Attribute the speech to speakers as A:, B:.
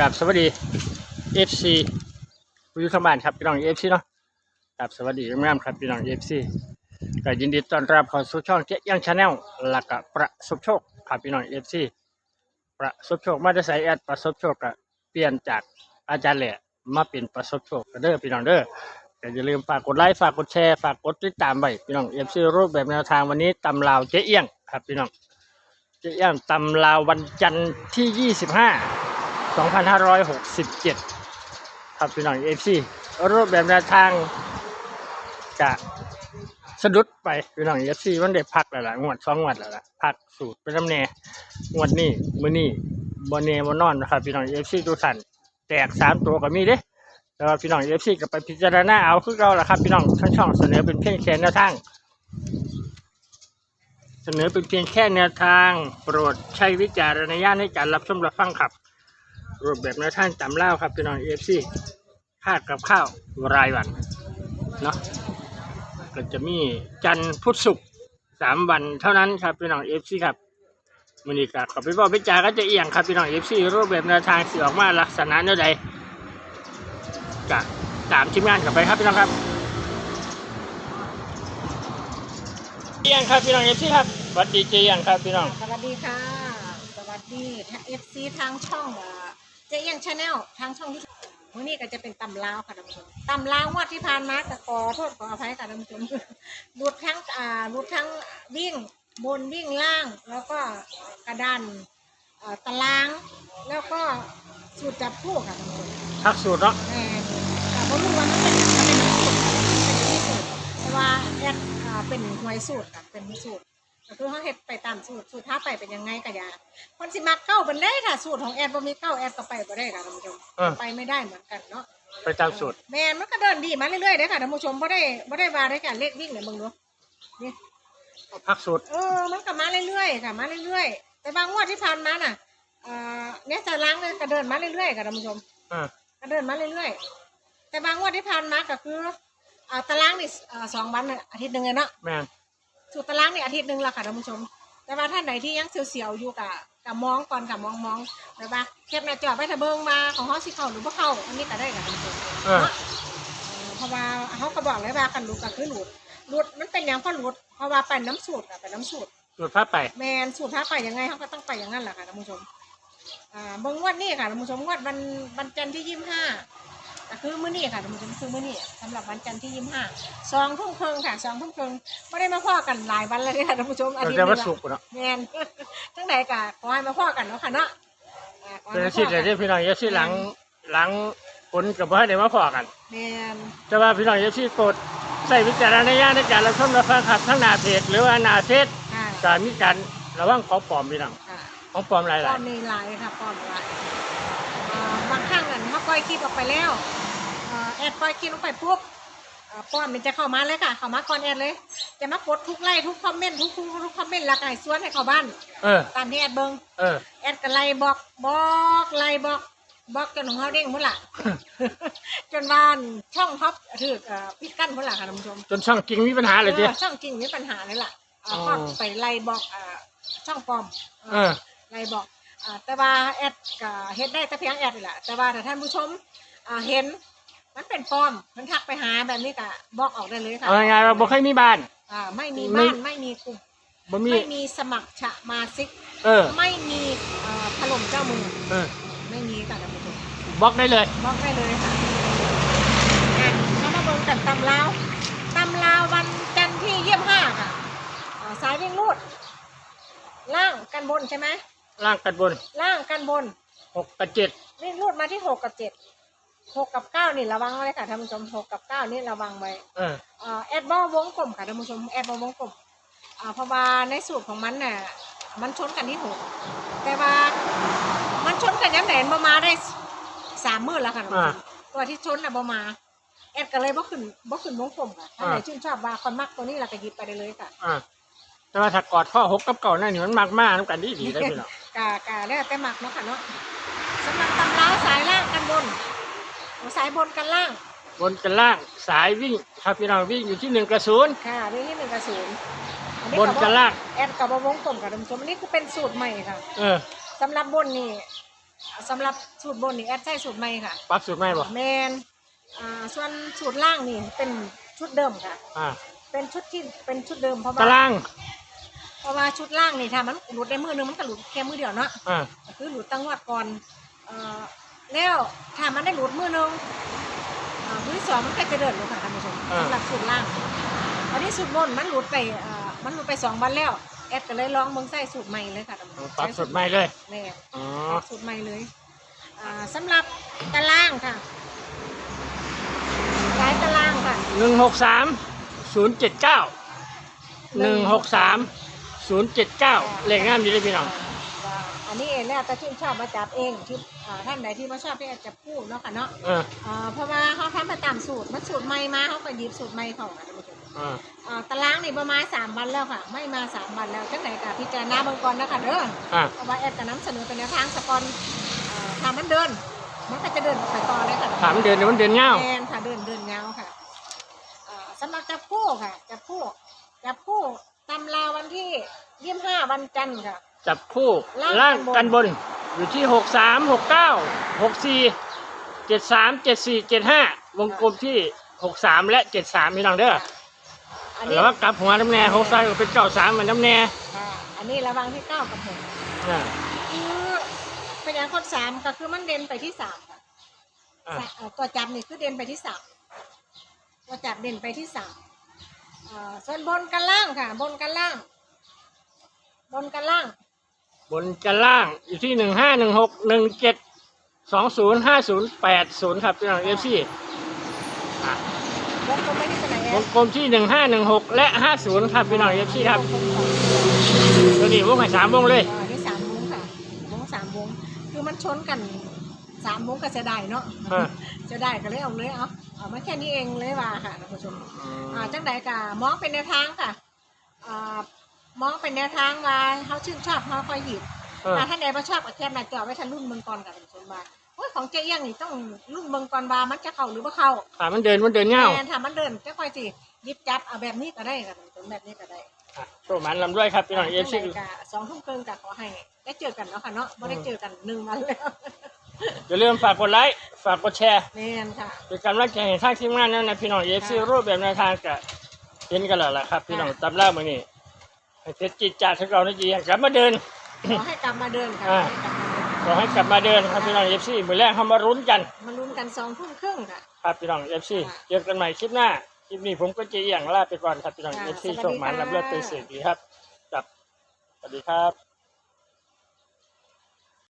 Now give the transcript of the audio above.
A: กับสวัสดี FC ผู้อยู่ทางบ้านครับพี่น้อง FC เนาะกับสวัสดีงามๆครับพี่น้อง FC ก็ยินดีต้อนรับเข้าสู่ช่องเจ๊ยังชาแนลหลักประสบโชคครับพี่น้อง FC ประสบโชคมาได้ใส่แอดประสบโชคก็เปลี่ยนจากอาจารย์แหล่มาเป็นประสบโชคก็เด้อพี่น้องเด้อก็อย่าลืมฝากกดไลค์ฝากกดแชร์ฝากกดติดตามไว้พี่น้อง FC รูปแบบแนวทางวันนี้ตำลาวเจ๊เอี้ยงครับพี่น้องเจ๊ย่างตำลาววันจันทร์ที่ 25 2567 ครับพี่น้องเอฟซีรูปแบบแนวทางจะสะดุดไปพี่น้องเอฟซีมันได้พักแล้วล่ะงวดสองงวดแล้วล่ะพักสูตรเป็นน้ำแน่งวดนี้มือนี้บนเนบนนอนนะครับพี่น้องเอฟซีทุกท่านแตกสามตัวก็มีเด้แต่ว่าพี่น้องเอฟซีก็ไปพิจารณาเอาคือเราล่ะครับพี่น้องทั้งช่องเสนอเป็นเพียงแค่แนวทางเสนอเป็นเพียงแค่แนวทาง โปรดใช้วิจารณญาณในการรับชมรับฟังครับ รูปแบบแนวทางตำเล่าครับพี่น้องเอฟซีคาดกับข้าวรายวันเนาะก็จะมีจันทร์พุธศุกร์สามวันเท่านั้นครับพี่น้องเอฟซีครับมือนี้ก็ขอไปบอกไปจาก็จะเอียงครับพี่น้องเอฟซีรูปแบบแนวทางสีออกมาลักษณะเนื้อใดก็ตามทีมงานกลับไปครับพี่น้องครับเจียงครับพี่น้องเอฟซีครับสวัสดีเจียงครับพี่น้อง
B: สวัสดีค่ะ สวัสดีเอฟซีทางช่อง เจ๊ยังชาแนลทางช่องที่วันนี้ก็จะเป็นตำลาวค่ะท่านผู้ชมตำลาวงวดที่ผ่านมาก็ขอโทษขออภัยค่ะท่านผู้ชมรูดทั้งอ่ารูดทั้งวิ่งบนวิ่งล่าง แล้วก็กระดานอ่าตาราง แล้วก็สูตรจับคู่ค่ะท่านผู้ชม
A: พักสูตรเนาะ
B: แม่แต่เพราะรู้ว่ามันเป็นอย่างนั้นเป็นน้ำสูตรเป็นที่สูตรเพราะว่าแอดอ่าเป็นหวยสูตรค่ะเป็นสูตร ก็คือเขาเฮ็ดไปตามสูตรสูตรถ้าไปเป็นยังไงก็อย่าคนสิมักเก้าเป็นได้ค่ะ สูตรของแอดบ่มีเก้าแอดก็ไปบ่ได้ค่ะท่านผู้ชม
A: เออ
B: ไปไม่ได้เหมือนกันเนาะ
A: ไปตามสูตร
B: แม่นมันก็เดินดีมาเรื่อยๆเด้อค่ะท่านผู้ชมบ่ได้บ่ได้ว่าได้ค่ะเลขวิ่งเนี่ยมึงดูนี่
A: พักสูตร
B: เออ มันก็มาเรื่อยๆค่ะมาเรื่อยๆ แต่บางงวดที่ผ่านมาน่ะเอ่อเนี่ยจะล้างเลยก็เดินมาเรื่อยๆค่ะท่านผู้ชม
A: อ่า
B: ก็เดินมาเรื่อยๆ แต่บางงวดที่ผ่านมาก็คืออ่าตารางนี่อ่าสองวันน่ะอาทิตย์หนึ่งเลยเนาะ
A: แม่น
B: สูตรตารางนี่อาทิตย์หนึ่งละค่ะท่านผู้ชม แต่ว่าท่านไหนที่ยังเสียวๆอยู่กับกับมองก่อนกับมองมองแต่ว่าแคปหน้าจอไปถ้าเบิ่งมาของเขาสิเข้าหรือบ่เข้าอันนี้ก็ได้ค่ะท่านผู้ชม
A: เออ
B: เนาะเออเพราะว่าเขาก็บอกเลยว่ากันหลุดก็คือหลุดหลุดมันเป็นอย่างเพราะหลุดเพราะว่าเป็นน้ำสูตรอะเป็นน้ำสูตร
A: สูตรพักไป
B: แมนสูตรถ้าไปยังไงเขาก็ต้องไปอย่างนั้นแหละค่ะท่านผู้ชม อ่าเบางงวดนี่ค่ะท่านผู้ชมงวดวันวันจันทร์ที่ยี่สิบห้า ก็คือมื้อนี้ค่ะท่านผู้ชมคือมื้อนี้สำหรับวันจันทร์ที่ยี่สิบห้าสองทุ่มครึ่งค่ะสองทุ่มครึ่งไม่ได้มาพ่อกันหลายวันเลยค่ะท่านผู้ชมอา
A: เรา
B: ทิตย์
A: จะ
B: นี้
A: มา
B: ละ
A: สุกร์เนาะ
B: แมน ทั้งไหนกะขอให้มาพ่อกันเนาะค่ะเนาะอ่าขอ
A: เป็น
B: ให้
A: อา
B: มา
A: ชี
B: พ่
A: พ
B: อ
A: แต่
B: กัน
A: ที่พี่น้องเอฟซีหลังหลังผลกับพ่อได้มาพอกัน
B: แมน
A: แต่ว่าพี่น้องเอฟซีโปรดใส่วิจารณญาณในการรับชมรับฟังครับทั้งหน้าเพจหรือว่าหน้าเฟซ
B: ค่ะ
A: การมีการระวังของปลอมพี่น้อง
B: ค่ะ
A: ของปลอมหลาย
B: ป้อมมีหลายค่ะป้อมหลายอ่าบางครั้งอันเขาป ล่อยคลิปออกไปแล้วอ่าแอดปล่อยคลิปลงไปปุ๊บอ่าป้อมมันจะเข้ามาเลยค่ะ เข้ามาก่อนแอดเลย จะมากดทุกไลค์ทุกคอมเมนต์ทุกทุกทุกคอมเมนต์แล้วก็ให้สวนให้เข้าบ้าน
A: ๆเออ
B: ตามที่แอดเบิง
A: เออ
B: แอดก็ไล่บอกบอกไล่บอกบอกจนของเขาเด้งหมดละจนบ้านช่องท็อปถือเอ่อพิดกั้นหมดละค่ะท่านผู้ชม
A: จนช่องจริงมีปัญหาเลยจี
B: ออช่องจริงมีปัญหาเลยล่ะอ่า
A: อ๋อ
B: ก็ไปไล่บอกอ่าช่องปลอม
A: เออ
B: ไล่บอก อ่าแต่ว่าแอดก็เฮ็ดได้แต่เพียงแอดนี่แหละแต่ว่าถ้าท่านผู้ชมอ่าเห็น มันเป็นปลอมมันทักไปหาแบบนี้ก็บอกออกได้เลยค่ะ
A: เอาง่ายๆว่าบ่เคยมีบ้าน
B: อ่าไม่มี
A: ไม่
B: บ้านไม่มีกลุ่ม
A: บ่มี
B: ไม่มีสมัครฉะมาซิก
A: เออ
B: ไม่มีเอ่อถล่มเจ้ามือ
A: เออ
B: ไม่มีค่ะท่านผู้ชม
A: บล็อกได้เลย
B: บอกได้เลยค่ะอะเรามาเบิ่งกันตำลาวตำลาววันจันทร์ที่ยี่สิบห้าค่ะอ่าสายวิ่งรูด ล่างกันบนใช่ไหม
A: ล่างกันบน
B: ล่างกันบน
A: หกกับเจ็ด
B: วิ่งรูดมาที่หกกับเจ็ดหกกับเก้านี่ระวังไว้ค่ะท่านผู้ชมหกกับเก้านี่ระวังไว้
A: เออ
B: อ่าแอดบอลวงกลมค่ะท่านผู้ชมแอดบอลวงกลมอ่าเพราะว่าในสูตรของมันน่ะมันชนกันที่หกแต่ว่ามันชนกันย้ำแหนบมาได้สามมื่นแล้วค่ะท่านผู้ชมตัวที่ชนน่ะบมาแอดก็เลยบ่ขึ้นบ่ขึ้นวงกลมค่ะถ้าไหนชื่นชอบว่าคนมักตัวนี้เราก็หยิบไปได้เลยค่ะ
A: อ่าแต่ว่าถ้ากอดข้อหกกับเก่านั่นนี่มันมากมากน้ำกันดีดีได้พี่น้อง
B: กากาแล้วแต่มักเนาะค่ะเนาะสำหรับตำราสายล่างกันบนสายบนกันล่าง
A: บนกันล่างสายวิ่งครับพี่น้องวิ่งอยู่ที่หนึ่งกระศูนย์
B: ค่ะเรื่องที่หนึ่งกับศูนย์
A: บนกับล่าง
B: แอดกับบวงกลมกับท่านผู้ชมอันนี้คือเป็นสูตรใหม่ค่ะ
A: เออ
B: สำหรับบนนี่สำหรับสูตรบนนี่แอดใช้สูตรใหม่ค่ะ
A: ปรับสูตรไหมบ่
B: แมนอ่าส่วนสูตรล่างนี่เป็นชุดเดิมค่ะ
A: อ่า
B: เป็นชุดที่เป็นชุดเดิมเพราะ
A: ตา
B: ว่า
A: ราง
B: เพราะว่าชุดล่างนี่ถ้ามันหลุดได้มือนึงมันก็หลุดแค่มือเดียวเนาะ
A: อ่า
B: ก็คือหลุดตั้งวัดก่อนเอ่อแล้วถ้ามันได้หลุดมือนึงอ่ามือที่สองมันก็จะเดินเลยค่ะท่านผู้ชมสำหรับสูตรล่างตอนนี้สูตรบนมันหลุดไปอ่ามันหลุดไปสองวันแล้วแอดก็เลยลองเบิ่งใส่สูตรใหม่เลยค่ะท่านผู้ชม
A: ปรับสูตรใหม่เลย
B: แม่
A: อ๋อ
B: สูตรใหม่เลย อ่าสำหรับตารางค่ะหลายตารางค่ะ
A: หนึ่งหกสามศูนย์เจ็ดเก้าหนึ่งหกสาม ศูนย์เจ็ดเก้าเลขงามดีเลยพี่น้อง
B: อ่าอันนี้เองแล้วแต่ที่ชอบมาจับเองที่อ่าท่านใดที่มาชอบที่จะพูดเนาะค่ะเนาะ
A: เออ
B: อ่าเพราะว่าเขาทำมาตามสูตรมันสูตรใหม่มาเขาก็หยิบสูตรใหม่เข้ามาท่านผู้ชม
A: อ่า
B: อ่าตารางนี่ประมาณสามวันแล้วค่ะ ไม่มาสามวันแล้วจังไหนกับพิจารณาเบางก่อนนะคะเด้อ
A: อ่า
B: เพราะว่าแอดจะนำเสนอเป็นแนวทางสกอนอ่าถ้ามันเดิน มันก็จะเดินไปต่อเลยค่ะ
A: ถามเดือนเดี๋ยวมันเดือนเงา
B: แมนค่ะเดินเดินยาวค่ะอ่าสำหรับจับคู่ค่ะจับคู่จับคู่ ตำราวันที่ยี่ห้าวันจันทร์ค่ะ
A: จับคู่
B: ล่าง
A: ล่าง
B: กั
A: กัน
B: น
A: บบน
B: น
A: อยู่ที่หกสามหกเก้าหกสี่เจ็ดสามเจ็ดสี่เจ็ดห้าวงกลมที่หกสามและเจ็ดสามพี่น้องเด้อ
B: อันนี้
A: แล้วก็กลับหัวน้ำแน่หกซ้ายก็เป็นเก้าสามเหมือนน้ำแน่
B: อ่าอันนี้ระวังที่เก้ากับหก
A: อ่า
B: คือเป็นอย่างคนสามก็คือมันเด่นไปที่สามค่ะ
A: อ่า
B: สะเอ่อตัวจับนี่คือเด่นไปที่สามตัวจับเด่นไปที่สามอ่า ส่วนบนกันล่างค่ะ บนกันล่าง บนกันล่าง
A: บนกันล่างอยู่ที่หนึ่งห้าหนึ่งหกหนึ่งเจ็ดสองศูนย์ห้าศูนย์แปดศูนย์ครับพี่น้องเอฟซี
B: วงกลมไม่ได้เป็นไหน
A: วงกลมที่หนึ่งห้าหนึ่งหกและห้าศูนย์ครับพี่น้องเอฟซีครับตัวนี้วงให้สามวงเลย
B: อ่านี่สามวงค่ะวงสามวงคือมันชนกัน สามวงก็จะได้เนาะ
A: อ่า
B: จะได้ก็เลยเอาเลยเอาเอามาแค่นี้เองเลยว่าค่ะท่านผู้ชม
A: อืม
B: อ่าจังใดกะมองเป็นแนวทางค่ะอ่ามองเป็นแนวทางว่าเขาชื่นชอบเขาคอยหยิบ
A: เออ
B: ถ้าท่านใดมาชอบก็แคบหน้าจอไว้ทันรุ่นเมืองกรกับท่านผู้ชมว่าโอ้ยของเจ๊เอี้ยงนี่ต้องรุ่นเมืองกรว่ามันจะเข้าหรือว่าเข้า
A: ถามมันเดินมันเดินเงา
B: แทนถ้ามันเดินจะค่อยสิหยิบจับเอาแบบนี้ก็ได้ค่ะท่านผู้ชมแบบนี้ก็ได้
A: อะโชว์หมันลำด้วยครับพี่น้องเอฟซี
B: จังใดกะสองทุ่มครึ่งกะขอให้ได้เจอกันเนาะค่ะเนาะไม่ได้เจอกันหนึ่งวันแล้ว
A: อย่าลืมฝากกดไลค์ ฝากกดแชร์
B: แม่นค่ะ
A: เป็นกำลังใจให้ทางทีมงานนั้นนะพี่น้องเอฟซีรูปแบบแนวทางกะเห็นกันแล้วล่ะครับ พี่น้องตำรามือนี้ให้เสร็จจิตจ่าทั้งเราในจีกลับมาเดิน
B: ขอให้กลับมาเดินค่ะ
A: อ่าขอให้กลับมาเดินครับพี่น้องเอฟซีมือแรกเขามารุ้นกัน
B: มาลุ้นกันสองทุ่มครึ่งค่ะ
A: ครับพี่น้องเอฟซี
B: ค่ะ
A: เจอกันใหม่คลิปหน้า คลิปนี้ผมก็จะเอียงลาไปก่อนครับพี่น้อง
B: ค่ะ
A: เอฟซี
B: สวัสดี
A: ส่งหมัน
B: ค่ะ
A: รับเลือดเป็นเสียดีครับครับสวัสดีครับ